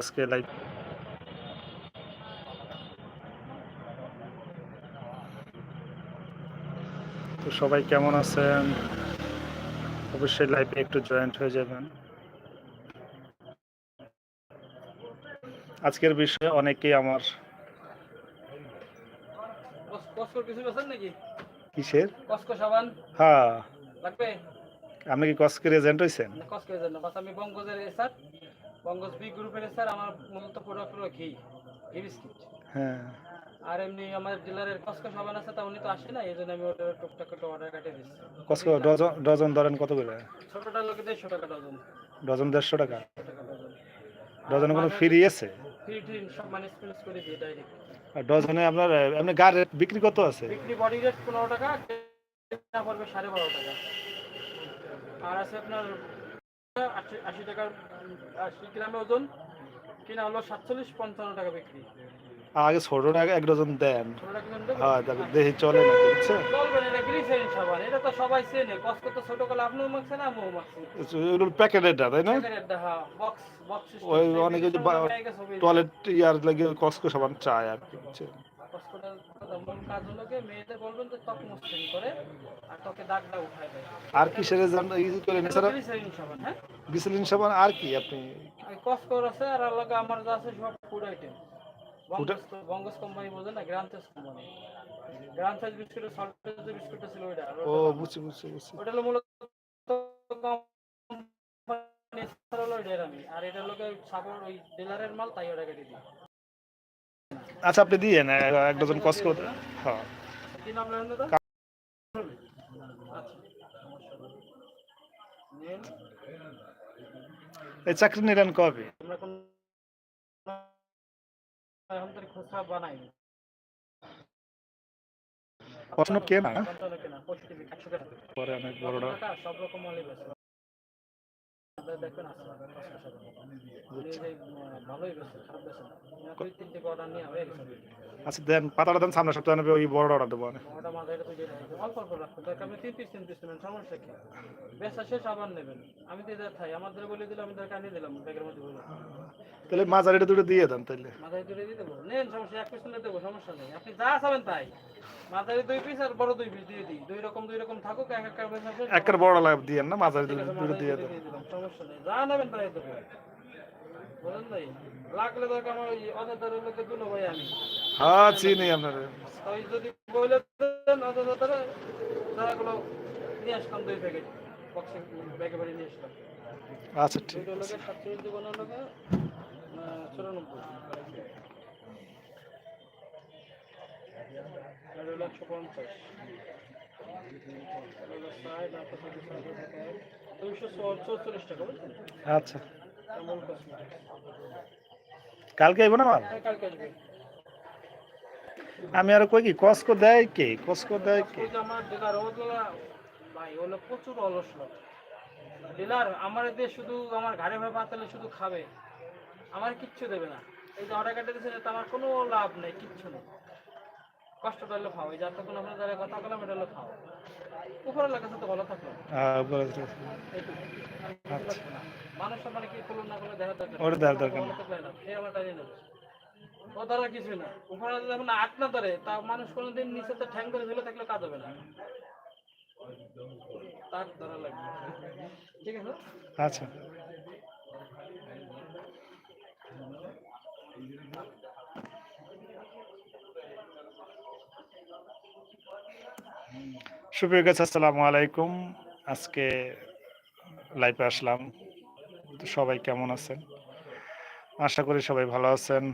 আজকে লাইভ তো সবাই কেমন আছেন? অবশ্যই লাইভে একটু জয়েন্ট হয়ে যাবেন। আজকের বিষয়ে অনেকেই আমার কিসের হ্যাঁ। আপনি কি কস্কের এজেন্ট হয়েছেন না কসকো এর জন্য বাস আমি বঙ্গজের স্যার বঙ্গজ বি গ্রুপের স্যার আমার মূলত প্রোডাক্ট হলো ঘি ঘি বিস্কিট। হ্যাঁ। আর এমনি আমার ডিলারের কসকো সাবান আছে তা উনি তো আসে না এই জন্য আমি ওটা টুকটাক একটু অর্ডার কাটিয়ে দিচ্ছি। কস্কো ডজন ডজন ধরেন কত করে ছোটটা লোকে দেড়শো টাকা ডজন। ডজন দেড়শো টাকা? ডজন। কোনো ফ্রি আছে? ফ্রি ট্রিন সব মানে করে ডাইরেক্ট আর ডজনে আপনার এমনি গার রেট বিক্রি কত আছে? বিক্রি বডি রেট পনেরো টাকা কেনা পড়বে সাড়ে বারো টাকা। আর আছে আপনার আশি আশি টাকার আশি গ্রামে ওজন কিনা হলো সাতচল্লিশ পঞ্চান্ন টাকা বিক্রি আগে এক ডজন দেন? হ্যাঁ তারপর দেখি চলে না বুঝছে না, এটা তো সবাই চেনে কষ্ট তো ছোট কলে আপনিও মাখছেন আমিও মাখছি প্যাকেটেরটা তাই না হ্যাঁ। ওই অনেকে। টয়লেট ইয়ার লাগে কস্কো সাবান চায় আর কি বুঝছে কষ্টটার মূল কাজ হলো কি, মেয়েদের বলবেন যে ত্বক মসৃণ করে আর ত্বকে দাগটা উঠায় দেয়। আর কিসের এজেন্ট ইউজ করেন এছাড়া গ্লিসারিন সাবান হ্যাঁ? গ্লিসারিন সাবান আর কি আপনি? কসকোর আছে আর আলাদা আমার যা আছে সব ফুড আইটেম বঙ্গস কোম্পানি বোঝে না গ্রান্থেস কোম্পানি। গ্রান্থেস বিস্কুটের সল্টেজ যে বিস্কুটটা ছিল ওইটা। ও বুঝছি বুঝছি বুঝছি। ওটা হলো মূলত আর এটা হলো সাপোর্ট ওই ডিলারের মাল তাই ওটা কেটে দিই। আচ্ছা আপনি দিয়ে না এক ডজন হ্যাঁ। কি দাদা? আচ্ছা নিন। এই চাকরি নিলেন কবে? বিঘা, একশো টাকা। পরে অনেক বড়টা সব রকম দেখবেন আচ্ছা দেন পাতাটা দেন সামনে সপ্তাহে নেবে ওই বড় অর্ডার দেবো আমি। অল্প অল্প রাখতে দরকার আপনি তিন পিস তিন পিস নেবেন সমস্যা কি? বেচা শেষ আবার নেবেন। আমি তো এদের খাই আমাদের বলে দিলাম আমি দরকার নিয়ে দিলাম ব্যাগের মধ্যে তাহলে মাঝারিটা দুটো দিয়ে দেন তাহলে মাথায় তুলে দিয়ে দেবো। নেন সমস্যা এক পিস নিয়ে দেবো সমস্যা নেই। আপনি যা চাবেন তাই। মাথায় দুই পিস আর বড় দুই পিস দিয়ে দিই। দুই রকম দুই রকম থাকুক এক বেচা শেষ একটা বড় লাভ দিয়ে না মাঝারি দুটো দুটো দিয়ে দেন। সমস্যা নেই। যা নেবেন তাই দেবো। বলেন নাই লাগলে দরকার আমার ওই অজাদার লোকে দুলো ভাই আমি হ্যাঁ চিনি আপনার। ওই যদি বলে দেন অজাদার তারাগুলো নিয়ে আসলাম দুই প্যাকেট। বক্সে ব্যাগে বাড়ি নিয়ে আসলাম আচ্ছা ঠিক আছে। জীবনের লোকে চুরানব্বই। পঞ্চাশ আচ্ছা। কালকে আইব না মাল হ্যাঁ আমি আর কই কি কস্কো দেয় কে? কস্কো দেয় কে? আমার ডিলার ওগুলা ভাই প্রচুর অলস লোক। ডিলার আমার দিয়ে শুধু আমার ঘাড়ে ভাবে পাতালে শুধু খাবে। আমার কিচ্ছু দেবে না। এই যে অর্ডার কাটে দিয়েছে আমার কোনো লাভ নেই কিচ্ছু নেই। কষ্ট হলো খাও এই যে এতক্ষণ আপনার দ্বারা কথা বললাম এটা হলো খাও উপরে লাগাতে তো ভালো থাকল লাগবে না। মানুষ মানে কি করল না করল দেখা দরকার ওটা দেখার দরকার আমার টানিয়ে নেবে। ও দ্বারা কিছু না। উপরে যখন আট না ধরে তা মানুষ কোনোদিন নিচে তো ঠ্যাং করে ঝুলে থাকলে কাজ হবে না। তার ধরা লাগবে। ঠিক আছে? আচ্ছা। সুপ্রিয় গাছ আসসালামু আলাইকুম। আজকে লাইভে আসলাম। সবাই কেমন আছেন? আশা করি সবাই ভালো আছেন।